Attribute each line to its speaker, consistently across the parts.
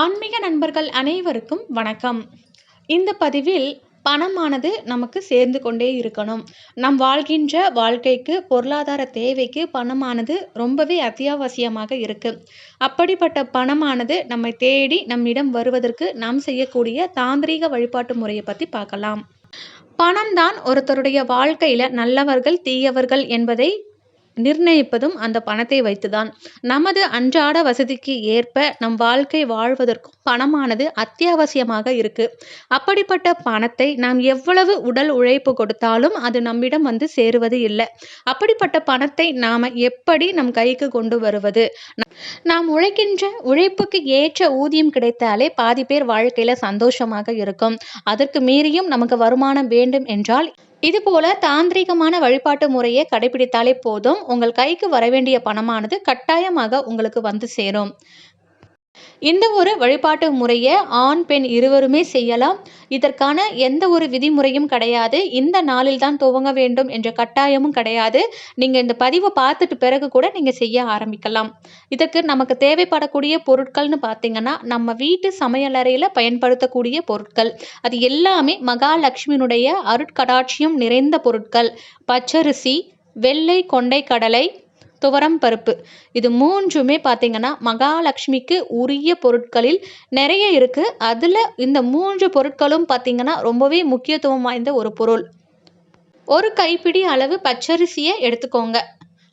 Speaker 1: ஆன்மீக நண்பர்கள் அனைவருக்கும் வணக்கம். இந்த பதிவில் பணமானது நமக்கு சேர்ந்து கொண்டே இருக்கணும். நம் வாழ்கின்ற வாழ்க்கைக்கு பொருளாதார தேவைக்கு பணமானது ரொம்பவே அத்தியாவசியமாக இருக்கு. அப்படிப்பட்ட பணமானது நம்மை தேடி நம்மிடம் வருவதற்கு நாம் செய்யக்கூடிய தாந்திரீக வழிபாட்டு முறையை பற்றி பார்க்கலாம். பணம் தான் ஒருத்தருடைய வாழ்க்கையில நல்லவர்கள் தீயவர்கள் என்பதை நிர்ணயிப்பதும் அந்த பணத்தை வைத்துதான். நமது அன்றாட வசதிக்கு ஏற்ப நம் வாழ்க்கை வாழ்வதற்கும் பணமானது அத்தியாவசியமாக இருக்கு. அப்படிப்பட்ட பணத்தை நாம் எவ்வளவு உடல் உழைப்பு கொடுத்தாலும் அது நம்மிடம் வந்து சேருவது இல்லை. அப்படிப்பட்ட பணத்தை நாம எப்படி நம் கைக்கு கொண்டு வருவது? நாம் உழைக்கின்ற உழைப்புக்கு ஏற்ற ஊதியம் கிடைத்தாலே பாதி பேர் வாழ்க்கையில சந்தோஷமாக இருக்கும். அதற்கு மீறியும் நமக்கு வருமானம் வேண்டும் என்றால் இதுபோல தாந்திரிகமான வழிபாட்டு முறையை கடைபிடித்தாலே போதும். உங்கள் கைக்கு வரவேண்டிய பணமானது கட்டாயமாக உங்களுக்கு வந்து சேரும். இந்த ஒரு வழிபாட்டு முறையை ஆண் பெண் இருவருமே செய்யலாம். இதற்கான எந்த ஒரு விதிமுறையும் கிடையாது. இந்த நாளில் தான் துவங்க வேண்டும் என்ற கட்டாயமும் கிடையாது. நீங்கள் இந்த பதிவை பார்த்துட்டு பிறகு கூட நீங்கள் செய்ய ஆரம்பிக்கலாம். இதற்கு நமக்கு தேவைப்படக்கூடிய பொருட்கள்னு பார்த்தீங்கன்னா நம்ம வீட்டு சமையலறையில் பயன்படுத்தக்கூடிய பொருட்கள். அது எல்லாமே மகாலட்சுமியினுடைய அருட்கடாட்சியம் நிறைந்த பொருட்கள். பச்சரிசி வெள்ளை கொண்டை கடலை துவரம் பருப்பு. இது மூன்றுமே பார்த்தீங்கன்னா மகாலட்சுமிக்கு உரிய பொருட்களில் நிறைய இருக்குது அதில் இந்த மூன்று பொருட்களும் பார்த்தீங்கன்னா ரொம்பவே முக்கியத்துவம் வாய்ந்த ஒரு பொருள். ஒரு கைப்பிடி அளவு பச்சரிசியை எடுத்துக்கோங்க.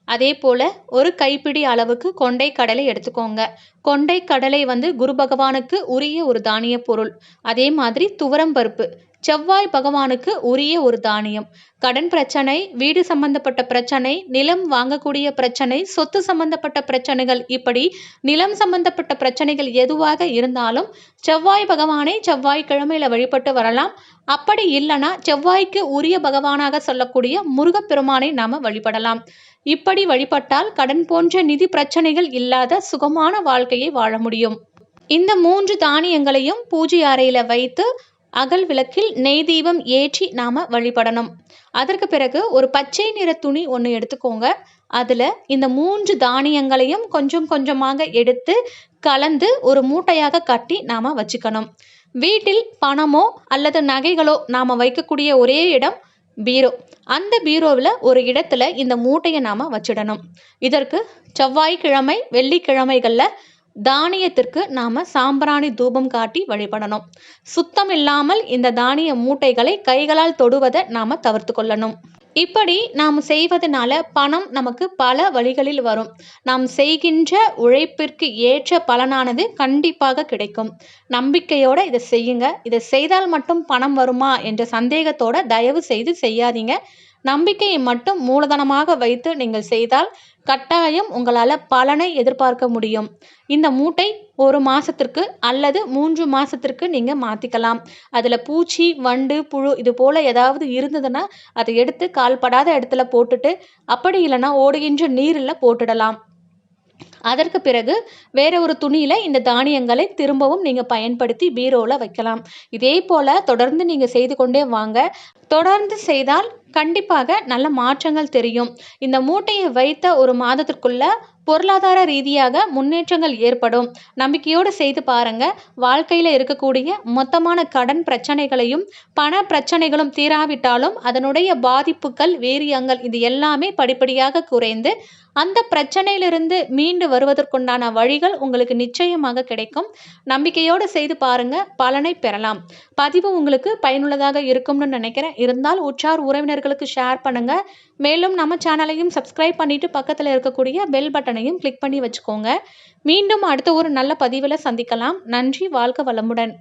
Speaker 1: அதே போல் ஒரு கைப்பிடி அளவுக்கு கொண்டை கடலை எடுத்துக்கோங்க. கொண்டை கடலை வந்து குரு பகவானுக்கு உரிய ஒரு தானிய பொருள். அதே மாதிரி துவரம் பருப்பு. செவ்வாய் பகவானுக்கு உரிய ஒரு தானியம். கடன் பிரச்சனை வீடு சம்பந்தப்பட்ட பிரச்சனை நிலம் வாங்கக்கூடிய பிரச்சனை சொத்து சம்பந்தப்பட்ட பிரச்சனைகள். இப்படி நிலம் சம்பந்தப்பட்ட பிரச்சனைகள் எதுவாக இருந்தாலும் செவ்வாய் பகவானை செவ்வாய் கிழமையில வழிபட்டு வரலாம். அப்படி இல்லைன்னா செவ்வாய்க்கு உரிய பகவானாக சொல்லக்கூடிய முருகப்பெருமானை நாம வழிபடலாம். இப்படி வழிபட்டால் கடன் போன்ற நிதி பிரச்சனைகள் இல்லாத சுகமான வாழ்க்கையை வாழ முடியும். இந்த மூன்று தானியங்களையும் பூஜை அறையில வைத்து அகல் விளக்கில் நெய் தீபம் ஏற்றி நாம வழிபடணும். அதற்கு பிறகு ஒரு பச்சை நிற துணி ஒன்று எடுத்துக்கோங்க. அதில் இந்த மூன்று தானியங்களையும் கொஞ்சம் கொஞ்சமாக எடுத்து கலந்து ஒரு மூட்டையாக கட்டி நாம் வச்சுக்கணும். வீட்டில் பணமோ அல்லது நகைகளோ நாம் வைக்கக்கூடிய ஒரே இடம் பீரோ. அந்த பீரோவில் ஒரு இடத்துல இந்த மூட்டையை நாம் வச்சிடணும். இதற்கு செவ்வாய்க்கிழமை வெள்ளிக்கிழமைகளில் தானியத்திற்கு நாம சாம்பிராணி தூபம் காட்டி வழிபடணும். சுத்தம் இல்லாமல் இந்த தானிய மூட்டைகளை கைகளால் தொடுவதை நாம தவிர்த்து கொள்ளணும். இப்படி நாம் செய்வதனால பணம் நமக்கு பல வழிகளில் வரும். நாம் செய்கின்ற உழைப்பிற்கு ஏற்ற பலனானது கண்டிப்பாக கிடைக்கும். நம்பிக்கையோட இதை செய்யுங்க. இதை செய்தால் மட்டும் பணம் வருமா என்ற சந்தேகத்தோட தயவு செய்து செய்யாதீங்க. நம்பிக்கையை மட்டும் மூலதனமாக வைத்து நீங்கள் செய்தால் கட்டாயம் உங்களால் பலனை எதிர்பார்க்க முடியும். இந்த மூட்டை ஒரு மாதத்திற்கு அல்லது மூன்று மாதத்திற்கு நீங்கள் மாற்றிக்கலாம் அதில் பூச்சி வண்டு புழு இது போல் ஏதாவது இருந்ததுன்னா அதை எடுத்து கால்படாத இடத்துல போட்டுட்டு அப்படி இல்லைன்னா ஓடுகின்ற நீரில் போட்டுடலாம். அதற்கு பிறகு வேற ஒரு துணியில் இந்த தானியங்களை திரும்பவும் நீங்கள் பயன்படுத்தி பீரோவில் வைக்கலாம். இதே போல் தொடர்ந்து நீங்கள் செய்து கொண்டே வாங்க. தொடர்ந்து செய்தால் கண்டிப்பாக நல்ல மாற்றங்கள் தெரியும். இந்த மூட்டையை வைத்த ஒரு மாதத்திற்குள்ள பொருளாதார ரீதியாக முன்னேற்றங்கள் ஏற்படும். நம்பிக்கையோடு செய்து பாருங்க. வாழ்க்கையில் இருக்கக்கூடிய மொத்தமான கடன் பிரச்சனைகளையும் பண பிரச்சனைகளும் தீராவிட்டாலும் அதனுடைய பாதிப்புகள் வேரியங்கள் இது எல்லாமே படிப்படியாக குறைந்து அந்த பிரச்சனையிலிருந்து மீண்டு வருவதற்குண்டான வழிகள் உங்களுக்கு நிச்சயமாக கிடைக்கும். நம்பிக்கையோடு செய்து பாருங்க பலனை பெறலாம். பதிவு உங்களுக்கு பயனுள்ளதாக இருக்கும்னு நினைக்கிறேன். இருந்தால் உற்றார் உறவினர்களுக்கு ஷேர் பண்ணுங்க. மேலும் நம்ம சேனலையும் சப்ஸ்கிரைப் பண்ணிட்டு பக்கத்தில் இருக்கக்கூடிய பெல் பட்டனையும் கிளிக் பண்ணி வச்சுக்கோங்க. மீண்டும் அடுத்த ஒரு நல்ல பதிவில் சந்திக்கலாம். நன்றி வாழ்க வளமுடன்.